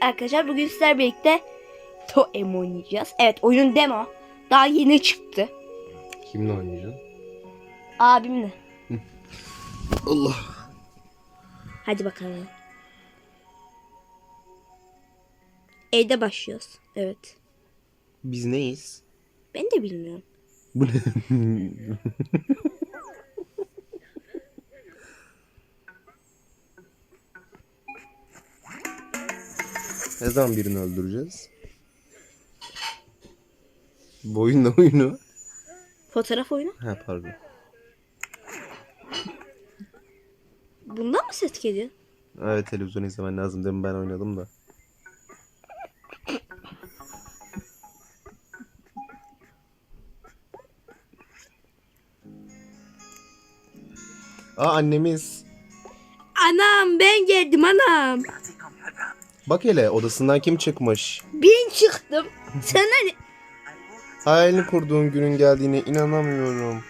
arkadaşlar bugün sizler birlikte Toem oynayacağız. Evet oyun demo. Daha yeni çıktı. Kimle oynayacaksın? Abimle. Allah. Hadi bakalım. Evde başlıyoruz. Evet. Biz neyiz? Ben de bilmiyorum. Bu ne? ne zaman birini öldüreceğiz? Bu oyun ne oyunu? Fotoğraf oyunu. Ha pardon. Bundan mı ses geliyor? Evet televizyon izlemen lazım demin ben oynadım da. Aa annemiz. Anam ben geldim anam. Bak hele odasından kim çıkmış? Ben çıktım. Sen hani Hayalini kurduğun günün geldiğine inanamıyorum.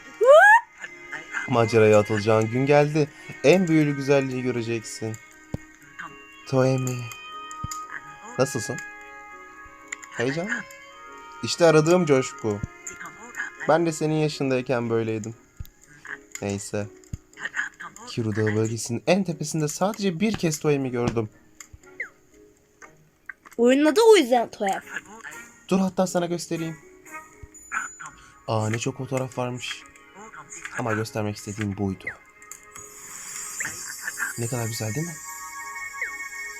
Maceraya atılacağın gün geldi. En büyülü güzelliği göreceksin. Toemi. Nasılsın? Heyecan mı? İşte aradığım coşku. Ben de senin yaşındayken böyleydim. Neyse. Kiru Dağı bölgesinin en tepesinde sadece bir kez Toemi gördüm. Oyunun adı o yüzden Toem. Dur hatta sana göstereyim. Aa ne çok fotoğraf varmış. Ama göstermek istediğim buydu. Ne kadar güzel değil mi?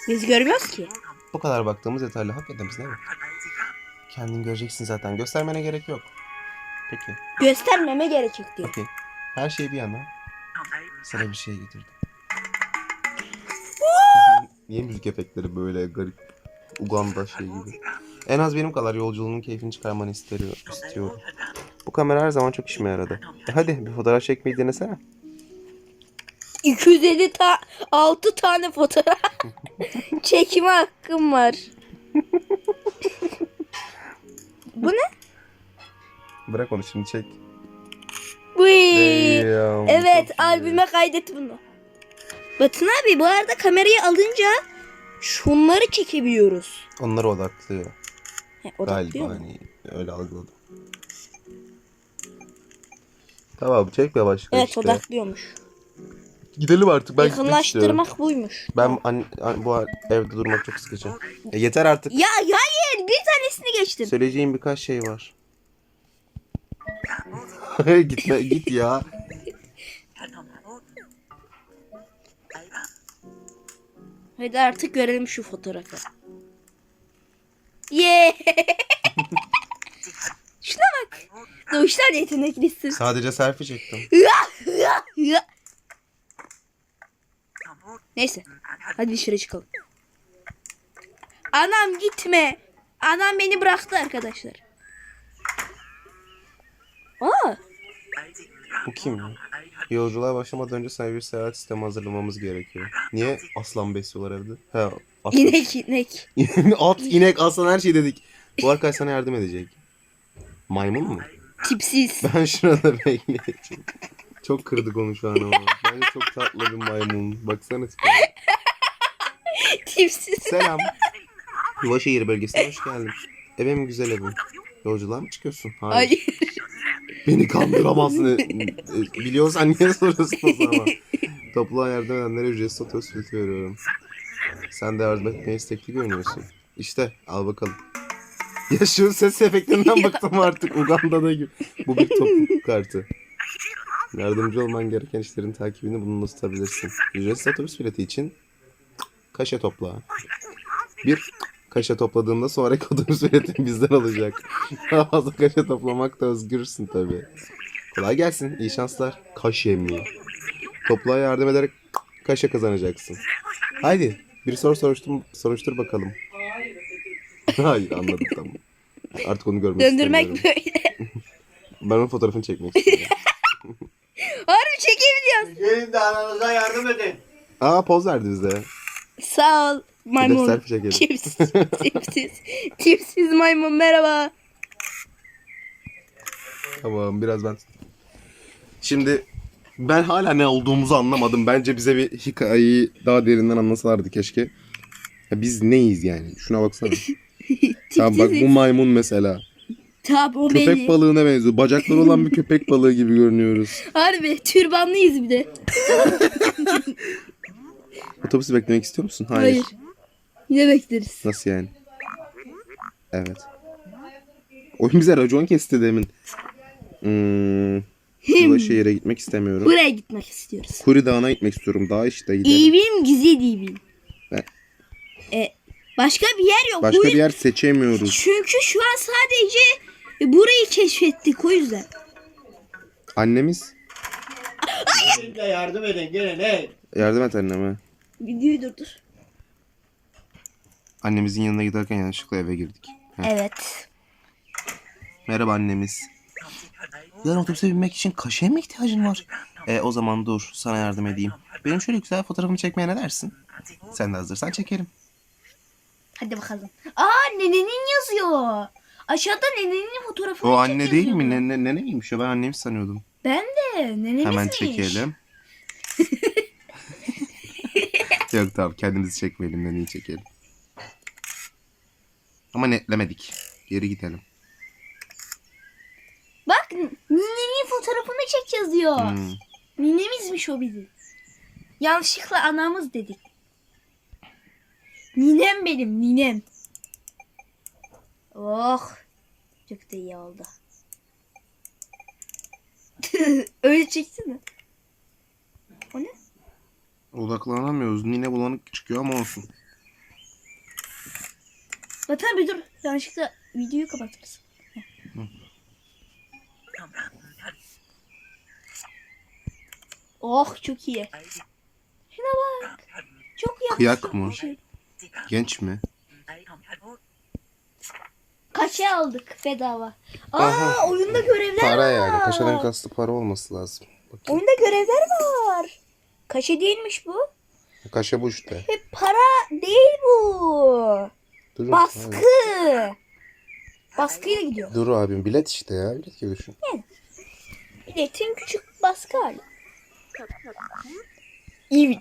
Biz görmüyoruz ki. Bu kadar baktığımız yeterli. Hakikaten biz değil mi? Kendin göreceksin zaten. Göstermene gerek yok. Peki. Göstermeme gerekecek diyor. Okey. Her şey bir yana. Sana bir şey getirdim. Niye müzik efektleri böyle garip? Uganda şey gibi. En az benim kadar yolculuğunun keyfini çıkarmanı istiyor, istiyorum. Bu kamera her zaman çok işime yaradı. E hadi bir fotoğraf çekmeyi denesene. 250 ta 6 tane fotoğraf çekme hakkım var. Bu ne? Bırak onu şimdi çek. Bu. Damn, Evet albüme kaydet bunu. Batın abi bu arada kamerayı alınca şunları çekebiliyoruz. Onları odaklıyor. He, odaklıyor Galiba mu? hani öyle algıladım. Tamam çekme başka Evet işte. odaklıyormuş. Gidelim artık ben gitmek istiyorum. Yakınlaştırmak buymuş. Ben an, an- bu evde durmak çok sıkıcı. E, yeter artık. Ya ya hayır bir tanesini geçtim. Söyleyeceğim birkaç şey var. Gitme git ya. Hadi artık görelim şu fotoğrafı. Yeah. Şuna bak. Doğuştan yeteneklisin. Sadece selfie çektim. Neyse. Hadi dışarı çıkalım. Anam gitme. Anam beni bıraktı arkadaşlar. Aa, Bu kim ya? Yolculuğa başlamadan önce sana bir seyahat sistemi hazırlamamız gerekiyor. Niye aslan besliyorlar evde? He, aslan. inek inek. At, inek, aslan her şey dedik. Bu arkadaş sana yardım edecek. Maymun mu? Tipsiz. Ben şurada bekleyeceğim. Çok kırdık onu şu an ama. Bence çok tatlı bir maymun. Baksana tipe. Tipsiz. Selam. Yuvaşehir bölgesine hoş geldin. Evim güzel evim. Yolculuğa mı çıkıyorsun? Hayır. Hayır. Beni kandıramazsın. Biliyorsan niye soruyorsun o zaman? Topluluğa yardım edenlere ücretsiz otobüs bileti veriyorum. Sen de yardım etmeye istekli görünüyorsun. İşte al bakalım. Ya şu ses efektinden bıktım artık Uganda'da gibi. Bu bir topluluk kartı. Yardımcı olman gereken işlerin takibini bununla tutabilirsin. Ücretsiz otobüs bileti için kaşe topla. Bir kaşe topladığında sonraki otobüs biletin bizden olacak. Daha fazla kaşe toplamak da özgürsün tabii. Kolay gelsin. iyi şanslar. Kaşe mi? Topluğa yardım ederek kaşe kazanacaksın. Haydi bir soru soruştur, soruştur bakalım. Hayır anladım tamam. Artık onu görmek Döndürmek istemiyorum. böyle. Ben onun fotoğrafını çekmek istiyorum. Harbi çekebiliyoruz. Gelin de ananıza yardım edin. Aa poz verdi bize. Sağ ol maymun. selfie çekelim. Tipsiz. Tipsiz. Tipsiz maymun merhaba. Tamam biraz ben. Şimdi ben hala ne olduğumuzu anlamadım. Bence bize bir hikayeyi daha derinden anlatsalardı keşke. Ya biz neyiz yani? Şuna baksana. ya bak bu maymun mesela. Tabi o Köpek belli. balığına benziyor. Bacakları olan bir köpek balığı gibi görünüyoruz. Harbi türbanlıyız bir de. Otobüsü beklemek istiyor musun? Hayır. Hayır. Yine bekleriz. Nasıl yani? Evet. Oyun bize racon kesti demin. Hmm, Yılaşehir'e gitmek istemiyorum. Buraya gitmek istiyoruz. Kuri Dağı'na gitmek istiyorum. Daha işte gidelim. İyiyim güzel iyiyim. E, başka bir yer yok. Başka Bu- bir yer seçemiyoruz. Çünkü şu an sadece burayı keşfettik o yüzden. Annemiz yardım edin gelin hey. yardım et anneme. Videoyu durdur. Annemizin yanına giderken yanlışlıkla eve girdik. Heh. Evet. Merhaba annemiz. Yarın otobüse binmek için kaşeye mi ihtiyacın var? E, o zaman dur sana yardım edeyim. Benim şöyle güzel fotoğrafımı çekmeye ne dersin? Sen de hazırsan çekerim. Hadi bakalım. Aa nenenin yazıyor. Aşağıda nenenin fotoğrafını O anne değil mi? Ne, ne, ne neymiş o? Ben annemi sanıyordum. Ben de nenemizmiş. Hemen çekelim. Yok tamam kendimizi çekmeyelim neneyi çekelim. Ama netlemedik. Geri gidelim. Bak ninenin fotoğrafını çek yazıyor. Hmm. Ninemizmiş o bizim. Yanlışlıkla anamız dedik. Ninem benim ninem. Oh. Çok da iyi oldu. Öyle çeksene. O ne? Odaklanamıyoruz. Nine bulanık çıkıyor ama olsun. Batan bir dur. Yanlışlıkla videoyu kapatırız. Oh çok iyi. Şuna bak. Çok Kıyak mı? yakışıklı. Genç mi? Kaça aldık bedava? Aa Aha. oyunda görevler Para var. yani. Kaşadan kastı para olması lazım. Bakayım. Oyunda görevler var. Kaşe değilmiş bu. Kaşa bu işte. Hep para değil bu. Dur. Baskı. Baskıyla gidiyor. Dur abim bilet işte ya. Bilet gibi düşün. Biletin küçük baskı hali. Evet.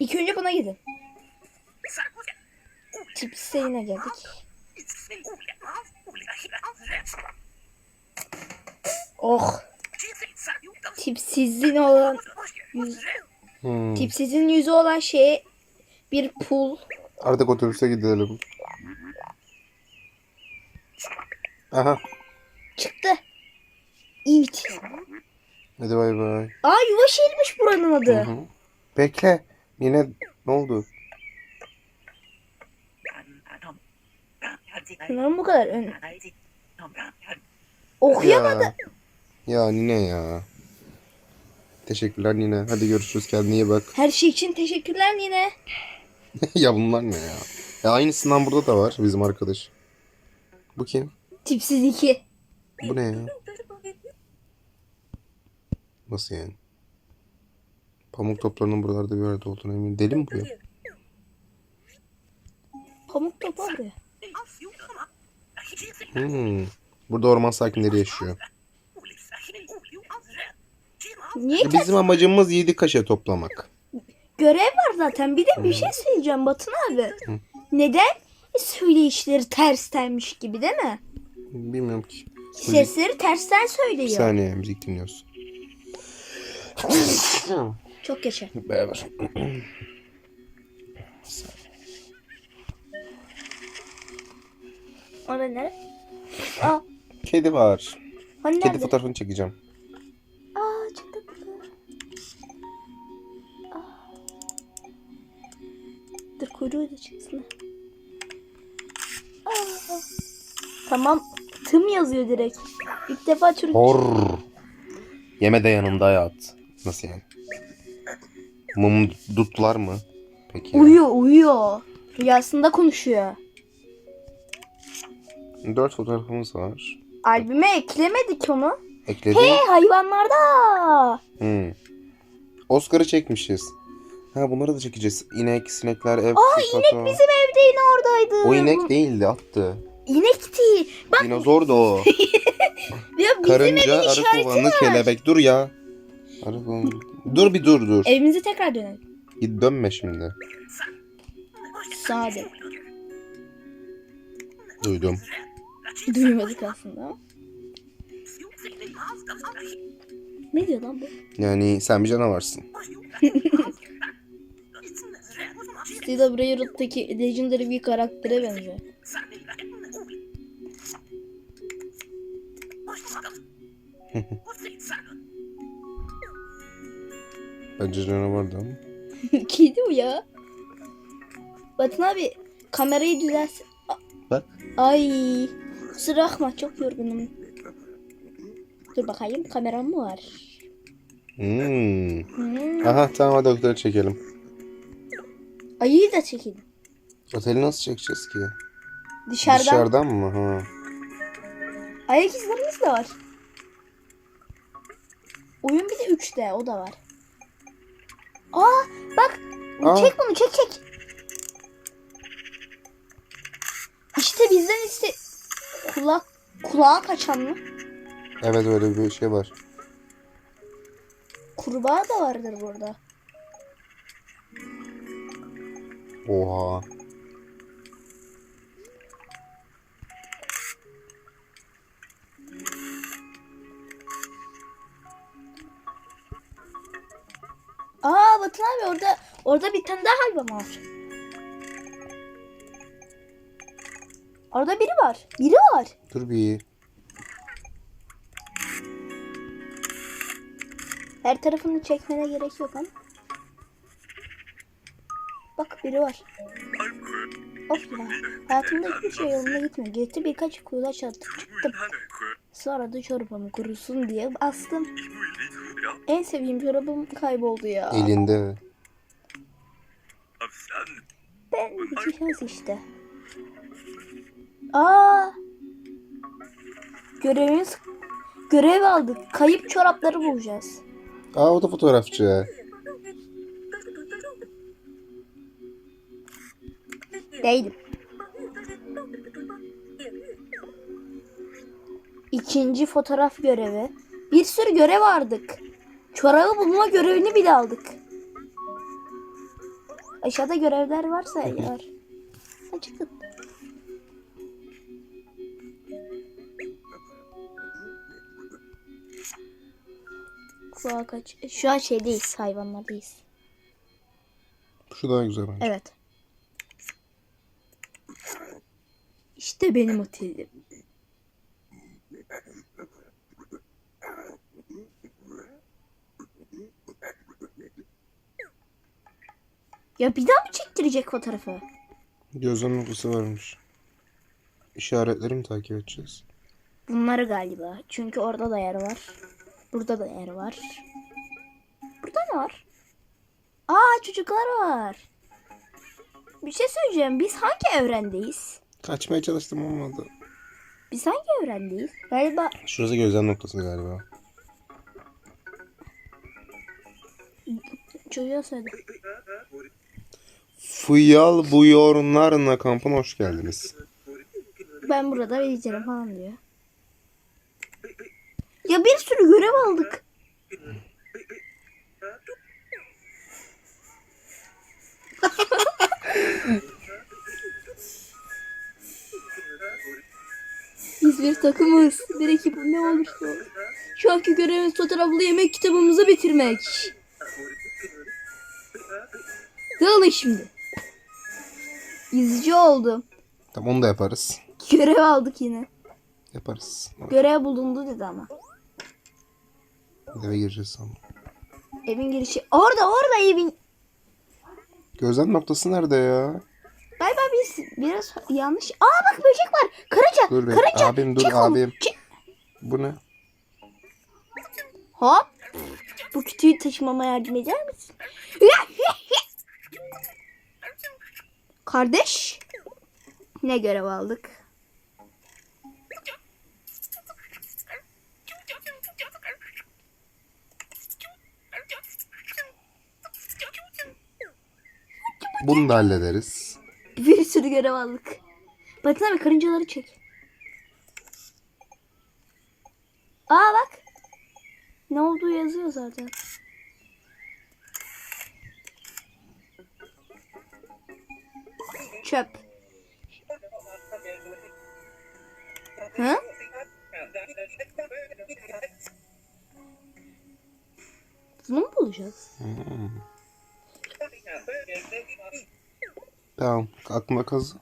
İlk önce buna gidin. Tip sayına geldik. Oh. Tipsizin olan yüz, Hmm. tipsizin yüzü olan şey bir pul. Artık otobüse gidelim. Aha. Çıktı. Evet. Hadi bay bay. Aa yuva şehirmiş buranın adı. Hı hı. Bekle. Yine ne oldu? Sanırım bu kadar. Ön... Okuyamadı. Ya. Ya Nine ya. Teşekkürler Nine. Hadi görüşürüz. Kendine iyi bak. Her şey için teşekkürler yine. ya bunlar ne ya? Ya aynısından burada da var bizim arkadaş. Bu kim? Tipsiz iki. Bu ne ya? Nasıl yani? Pamuk toplarının buralarda bir yerde olduğunu eminim. Deli mi bu ya? Pamuk topu oraya. Hmm. Burada orman sakinleri yaşıyor. Niye E bizim amacımız yedi kaşe toplamak. Görev var zaten. Bir de bir şey söyleyeceğim Batın abi. Neden söyleyişleri terstenmiş gibi değil mi? Bilmiyorum ki. Sesleri tersten Bir söylüyor. saniye müzik dinliyoruz. Çok geçer. Beraber. Orada nere? Aa, Kedi var. hani Kedi nerede? fotoğrafını çekeceğim. Kuyruğu. Aa. Tamam. Tım yazıyor direkt. İlk defa çocuk. Hor. Yeme de yanında yat. Nasıl yani? Mum dutlar mı? Peki. Uyuyor uyuyor. Rüyasında konuşuyor. Dört fotoğrafımız var. Albüme eklemedik onu. Ekledim. Hey hayvanlarda. Hmm. Oscar'ı çekmişiz. Ha bunları da çekeceğiz. İnek, sinekler, ev, Aa su, inek pato. bizim evde yine oradaydı. O inek değildi attı. İnek değil. Bak Dinozor da o. ya bizim Karınca, evin arı işareti var. kelebek. Dur ya. Arı kovanı. Dur bir dur dur. Evimize tekrar dönelim. Git dönme şimdi. Sade. Duydum. Duymadık aslında. Ne diyor lan bu? Yani sen bir canavarsın. Steel Brayer'daki Legendary bir karaktere benziyor. Bence canavardı ama. Kedi bu ya. Batın abi kamerayı düzelsin. Bak. Ay kusura bakma çok yorgunum. Dur bakayım kameram mı var? Hmm. Hmm. Aha tamam hadi doktora çekelim. Ayıyı da çekin. Oteli nasıl çekeceğiz ki? Dışarıdan. Dışarıdan mı? Ha. Ayak izlerimiz de var. Oyun bir de 3D o da var. Aa bak Aa. çek bunu çek çek. İşte bizden iste kulak kulağa kaçan mı? Evet öyle bir şey var. Kurbağa da vardır burada. Oha. Aa Batın abi orada orada bir tane daha hayvan var. Orada biri var. Biri var. Dur bir. Her tarafını çekmene gerek yok ama. Bak biri var. Of ya. Hayatımda hiçbir şey yolunda gitmiyor. Gitti birkaç kulaç atıp çıktım. Sonra da çorbamı kurusun diye bastım. En sevdiğim çorabım kayboldu ya. Elinde. Ben bir şans işte. Aa! Görevimiz görev aldık. Kayıp çorapları bulacağız. Aa o da fotoğrafçı. Değilim. İkinci fotoğraf görevi. Bir sürü görev aldık. Çorabı bulma görevini bile aldık. Aşağıda görevler varsa eğer. Çıkın. Kulağa kaç. Şu an şeydeyiz, hayvanlardayız. Şu daha güzel bence. Evet. İşte benim otelim. Ya bir daha mı çektirecek fotoğrafı? Gözlem noktası varmış. İşaretleri mi takip edeceğiz? Bunları galiba. Çünkü orada da yer var. Burada da yer var. Burada ne var? Aa çocuklar var. Bir şey söyleyeceğim. Biz hangi evrendeyiz? Kaçmaya çalıştım olmadı. Biz hangi evrendeyiz? Galiba Şurası gözlem noktası galiba. çocuğa söyle. Fıyal bu yorunlarına kampına hoş geldiniz. Ben burada vereceğim falan diyor. Ya bir sürü görev aldık. Biz bir takımız. Bir ekip ne olursa. olur. Şu anki görevimiz fotoğraflı yemek kitabımızı bitirmek. Dağılın şimdi. İzci oldum. Tamam onu da yaparız. Görev aldık yine. Yaparız. Görev bulundu dedi ama. Eve gireceğiz sanırım. Evin girişi. Orada orada evin. Gözlem noktası nerede ya? Galiba biz biraz yanlış. Aa bak böcek var. Karaca. Dur be. Karaca. Abim dur Çek abim. Çek. Bu ne? Hop. Bu kütüğü taşımama yardım eder misin? Kardeş. Ne görev aldık? Bunu da hallederiz. Bir sürü görev aldık. Bakın abi karıncaları çek. Aa bak. Ne olduğu yazıyor zaten. Çöp. Hı? Bunu mu bulacağız? Tamam. Aklıma kazı.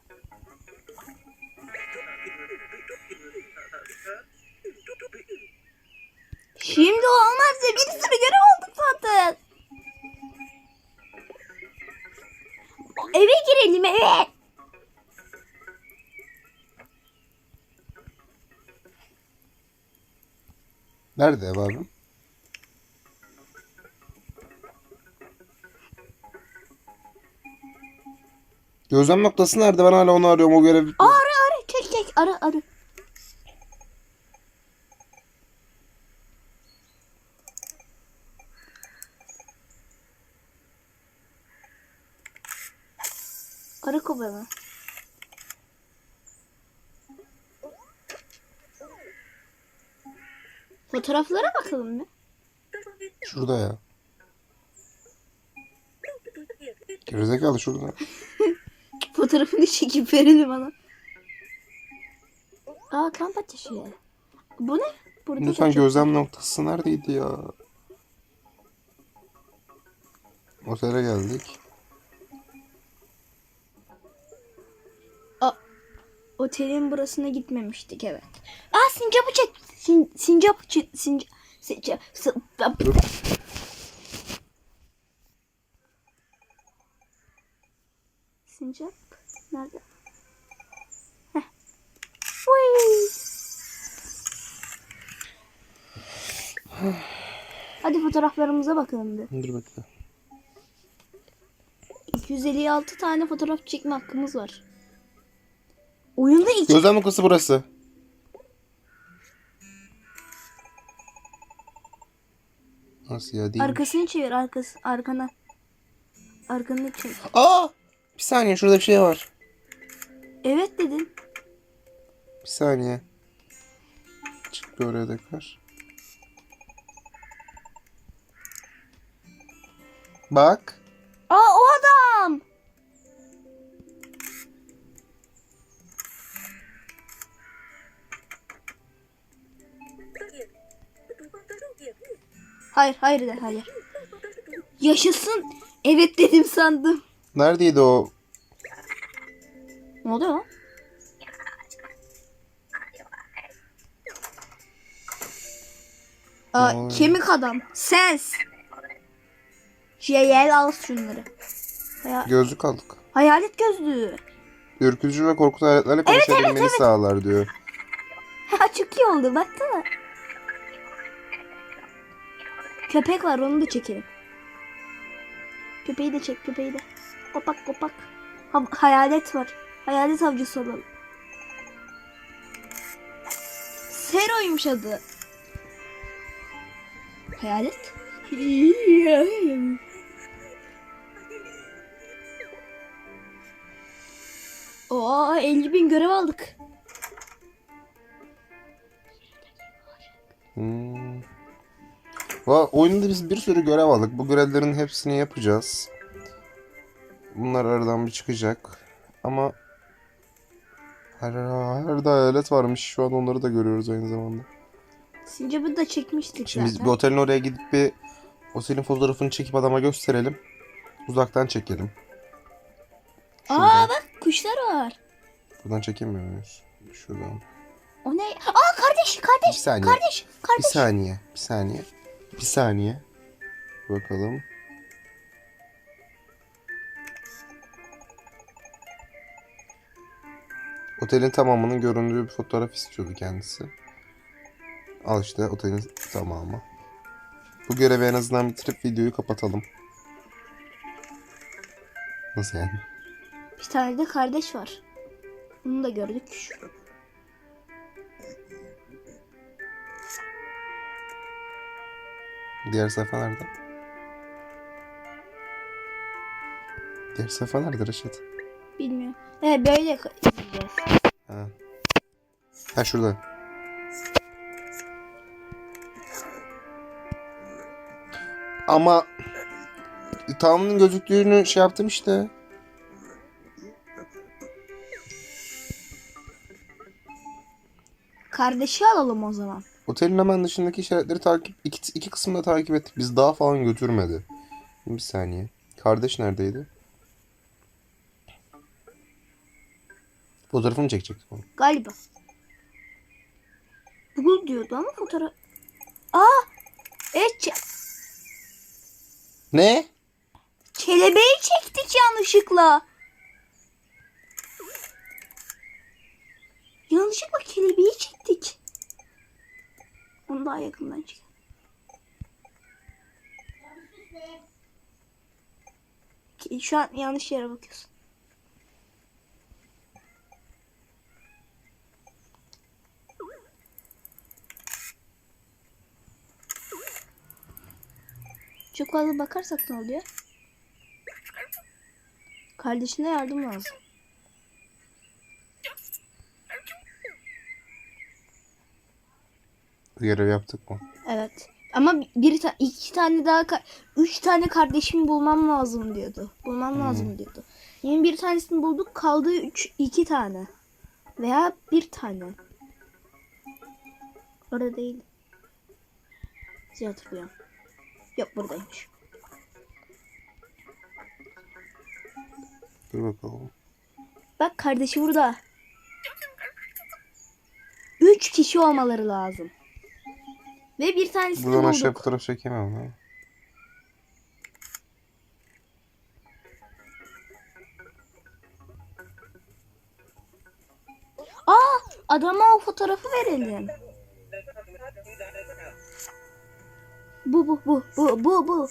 Şimdi olmaz ya bir sürü görev aldık zaten. Eve girelim eve. Nerede ev abi? Gözlem noktası nerede? Ben hala onu arıyorum. O görev Aa, Arı arı çek çek arı arı. Arı kovanı. Fotoğraflara bakalım mı? şurada ya. Gerizekalı şurada. Fotoğrafını çekip verelim bana. Aa kamp ateşi. Bu ne? Burada da Lütfen çok- gözlem noktası neredeydi ya? Otele geldik. Otelin burasına gitmemiştik evet. Aa sincapı çek. Sin, sincap çek. Sincap. Sincap. sincap. Sincap. Nerede? Heh. Hadi fotoğraflarımıza bakalım bir. Dur bekle. 256 tane fotoğraf çekme hakkımız var. Oyunda iki Gözlem noktası burası. Nasıl ya değil? arkasını çevir arkası arkana. Arkanı çevir. Aa! Bir saniye şurada bir şey var. Evet dedin. Bir saniye. Çık bir oraya tekrar. Bak. Aa o adam. Hayır hayır de hayır. Yaşasın. Evet dedim sandım. Neredeydi o? Ne oluyor lan? Aa, Vay. kemik adam. Sens. JL al şunları. Haya- Gözlük aldık. hayalet gözlüğü. Ürkütücü ve korkutucu aletlerle konuşabilmeni sağlar diyor. Ha, Çok iyi oldu baksana. Köpek var onu da çekelim. Köpeği de çek köpeği de. Kopak kopak. Ha- hayalet var. Hayalet avcısı olalım. Sero'ymuş adı. Hayalet? Oo 50 bin görev aldık. Hmm. Va oyunda biz bir sürü görev aldık. Bu görevlerin hepsini yapacağız. Bunlar aradan bir çıkacak. Ama her, her hayalet varmış. Şu an onları da görüyoruz aynı zamanda. Sincap'ı da çekmiştik Şimdi biz zaten. bir otelin oraya gidip bir otelin fotoğrafını çekip adama gösterelim. Uzaktan çekelim. Aa bak kuşlar var. Buradan çekemiyor muyuz? Şuradan. O ne? Aa kardeş kardeş. Bir saniye. Kardeş Bir kardeş. saniye. Bir saniye. Bir saniye. Bakalım. Otelin tamamının göründüğü bir fotoğraf istiyordu kendisi. Al işte otelin tamamı. Bu görevi en azından bitirip videoyu kapatalım. Nasıl yani? Bir tane de kardeş var. Bunu da gördük. Diğer sayfa nerede? Diğer sayfa nerede Reşit? Bilmiyorum. He böyle izleyeceğiz. Ha. Ha şurada. Ama Tanrı'nın gözüktüğünü şey yaptım işte. Kardeşi alalım o zaman. Otelin hemen dışındaki işaretleri takip iki, iki kısımda takip ettik. Biz daha falan götürmedi. Bir saniye. Kardeş neredeydi? Fotoğrafını çekecektik onu. Galiba. Bugün diyordu ama fotoğraf... Aa! Evet Ne? kelebeği çektik yanlışlıkla. Yanlışlıkla kelebeği çektik. Onu daha yakından çek. Şu an yanlış yere bakıyorsun. Çok fazla bakarsak ne oluyor? Kardeşine yardım lazım. Görev yaptık mı? Evet. Ama bir ta iki tane daha üç tane kardeşimi bulmam lazım diyordu. Bulmam lazım diyordu. Yani bir tanesini bulduk kaldı üç iki tane. Veya bir tane. Orada değil. Size hatırlıyorum. Yok buradaymış. Dur bakalım. Bak kardeşi burada. Üç kişi olmaları lazım. Ve bir tanesini Buradan bulduk. aşağı fotoğraf çekemem ha. Aa, adama o fotoğrafı verelim. Bu bu bu bu bu bu.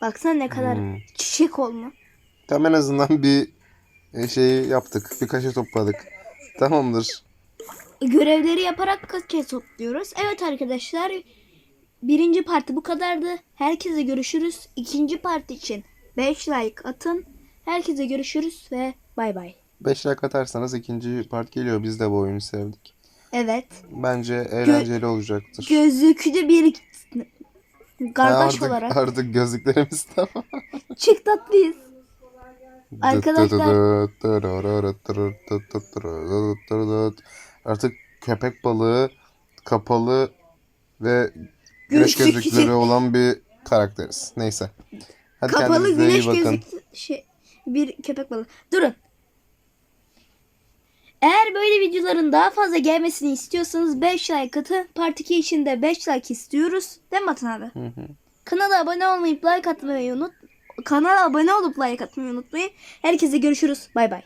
Baksana ne kadar Hmm. çiçek olma. Tam en azından bir şey yaptık. Bir kaşe topladık. Tamamdır. Görevleri yaparak kaç topluyoruz. Evet arkadaşlar. Birinci parti bu kadardı. Herkese görüşürüz. İkinci parti için 5 like atın. Herkese görüşürüz ve bay bay. 5 like atarsanız ikinci part geliyor. Biz de bu oyunu sevdik. Evet. Bence eğlenceli olacaktır. Gözlüklü bir Ha, kardeş artık, olarak Artık gözlüklerimiz tamam. çık tatlıyız. Arkadaşlar- Artık köpek balığı kapalı ve güneş Gözlük- gözlükleri olan bir karakteriz. Neyse. Hadi Kapalı kendinize iyi güneş bakın. gözlüklü şey, bir köpek balığı. Durun. Eğer böyle videoların daha fazla gelmesini istiyorsanız 5 like atın. Part 2 için de 5 like istiyoruz. Değil mi Atan abi? Hı hı. Kanala abone olmayıp like atmayı unut. Kanala abone olup like atmayı unutmayın. Herkese görüşürüz. Bay bay.